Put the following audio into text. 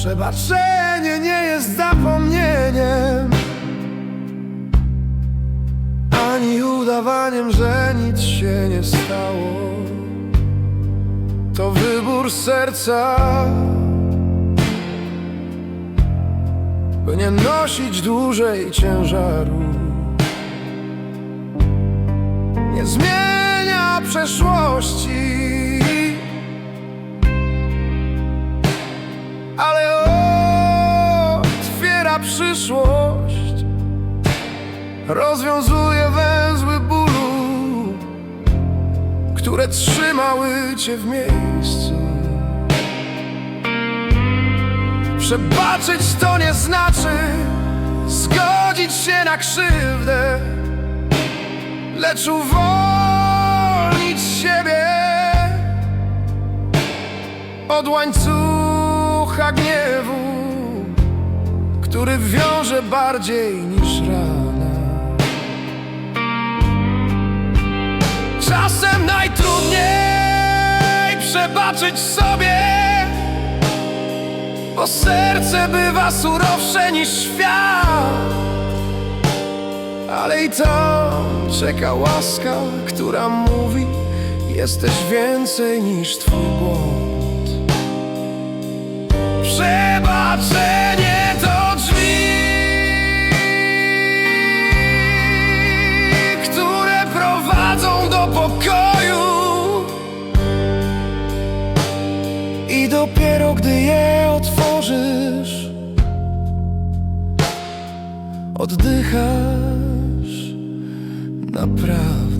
Przebaczenie nie jest zapomnieniem Ani udawaniem, że nic się nie stało. To wybór serca By nie nosić dłużej ciężaru. Nie zmienia przeszłości przyszłość, rozwiązuje węzły bólu, które trzymały cię w miejscu. Przebaczyć to nie znaczy zgodzić się na krzywdę, lecz uwolnić siebie od łańcucha gniewu, który wiąże bardziej niż rana. Czasem najtrudniej przebaczyć sobie, bo serce bywa surowsze niż świat. Ale i tam czeka łaska, która mówi: Jesteś więcej niż twój błąd. Gdy je otworzysz, oddychasz naprawdę.